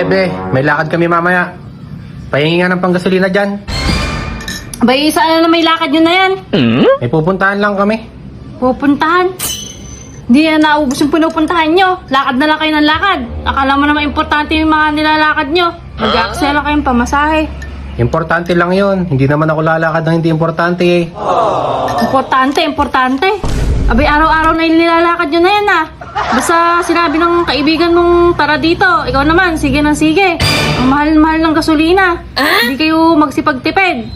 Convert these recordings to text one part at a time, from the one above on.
Bebe, may lakad kami mamaya. Pahingi nga ng panggasolina dyan. Abay, saan na may lakad nyo na yan? May pupuntahan lang kami. Pupuntahan. Hindi na naubos yung pinupuntahan nyo. Lakad na lang kayo ng lakad. Akala mo naman importante yung mga nilalakad nyo. Mag-aaksela kayong pamasahe. Importante lang yon. Hindi naman ako lalakad ng hindi importante eh. Importante, importante. Abay, araw-araw na nilalakad nyo na yan ah. Basta sinabi ng kaibigan mong tara dito. Ikaw naman, sige ng sige. Ang mahal-mahal ng gasolina. Hindi kayo magsipagtipid.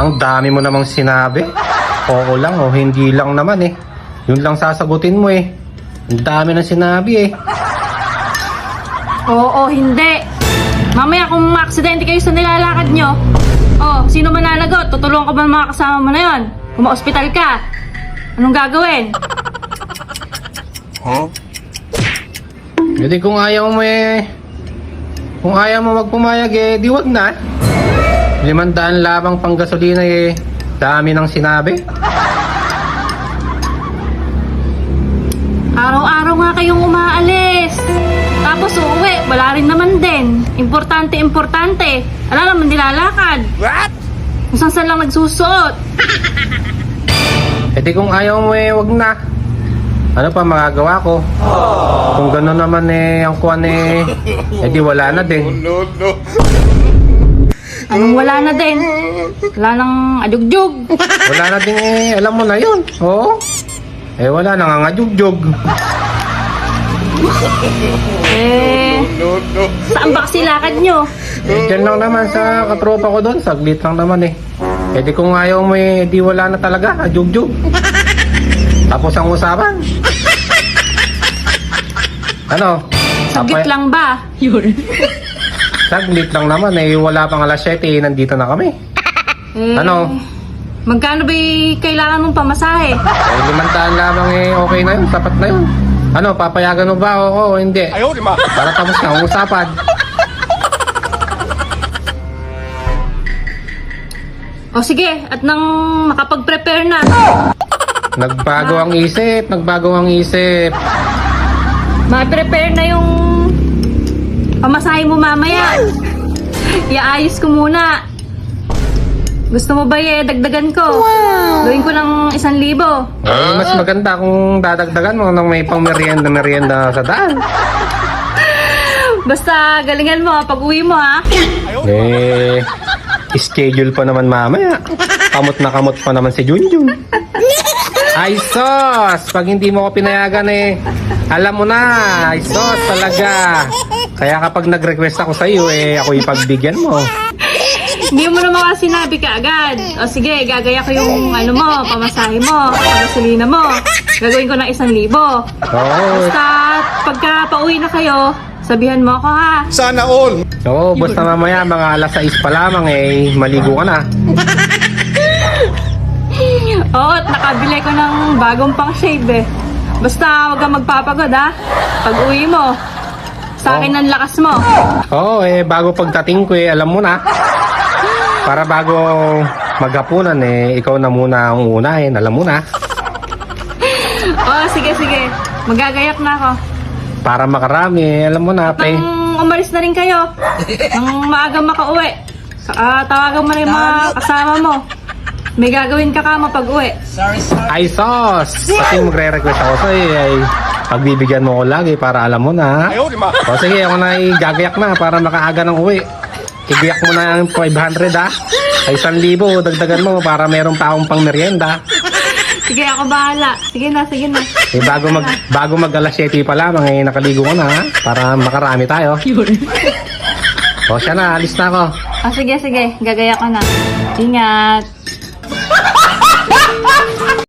Ang dami mo namang sinabi. Oo lang o hindi lang naman eh. Yun lang sasagutin mo eh. Ang dami ng sinabi eh. Oo, hindi. Mamaya kung maaksidente kayo sa nilalakad nyo, oh, sino man nalagot? Tutulungan ka ba ng mga kasama mo na yon? Kung ma-hospital ka, anong gagawin? Hindi kung ayaw mo eh. Kung ayaw mo magpumayag eh, di wag na. Limandaan labang pang gasolina eh. Dami ng sinabi. Araw-araw nga kayong umaalis. Tapos uuwi, wala rin naman din. Importante, importante. Ala naman nilalakad. What? Kung saan saan lang nagsusuot. E di kung ayaw mo eh, wag na. Ano pa magagawa ko? Kung gano'n naman eh, ang kuwan eh, eh di wala na din. Anong wala na din? Wala nang adugjug. Wala na din eh, alam mo na yun. Oo. Eh wala na nga nga jugjug. Eh, saan ba kasi lakad nyo? Eh dyan lang naman sa katropa ko doon, saglit lang naman eh. Eh di kung ayaw mo eh, di wala na talaga, jugjug. Tapos ang usapan. Ano? Saglit Papay- lang ba? Yun. Saglit lang naman eh, wala pang alas 7 eh, nandito na kami. Eh, Ano? Magkano ba kailangan mong pamasahe? Eh, limandaan lamang eh, okay na yun, sapat na yun. Ano, papayagan mo ba? Oo, o hindi. Ayaw, di Para tapos na ang usapan. O sige, at nang makapag-prepare na. Nagbago ang isip, nagbago ang isip. Ma-prepare na yung pamasahe mo mamaya. Iaayos ko muna. Gusto mo ba eh, dagdagan ko? Gawin ko ng isang libo. Eh, mas maganda kung dadagdagan mo nang may pang merienda merienda sa daan. Basta galingan mo pag uwi mo ha. Eh, schedule pa naman mamaya. Kamot na kamot pa naman si Junjun. Ay sos! Pag hindi mo ko pinayagan eh, alam mo na, ay sos talaga. Kaya kapag nag-request ako sa iyo eh, ako ipagbigyan mo. Hindi mo naman kasi sinabi ka agad. O sige, gagaya ko yung ano mo, pamasahe mo, gasolina mo. Gagawin ko ng isang libo. Oo, Basta pagka pauwi na kayo, sabihan mo ako ha. Sana all. oo, basta mamaya mga alas 6 pa lamang eh, maligo ka na. Oo, at nakabili ko ng bagong pang shave eh. Basta huwag kang magpapagod ha. Pag uwi mo, sa akin ang lakas mo. Oo, eh, bago pagdating ko eh, alam mo na. Para bago maghapunan eh, ikaw na muna ang unahin, alam mo na. Oo, sige, sige. Magagayak na ako. Para makarami, eh, alam mo na, pe. Nang umalis na rin kayo, nang maaga makauwi, ah, tawagan mo na yung mga kasama mo. May gagawin ka kama pag uwi. Ay, sos! Kasi magre-request ako sa'yo ay pagbibigyan mo ko lagi para alam mo na. O sige, ako na igagayak na para makaaga ng uwi. Igayak mo na yung 500 ha. Ay 1,000, dagdagan mo para meron pa akong pang merienda. Sige, ako bahala. Sige na, sige na. Eh, bago mag bago mag alas 7 pa lamang eh nakaligo ko na ha para makarami tayo. O siya na, alis na ako. Ah, sige, sige. Gagaya ko na. Ingat.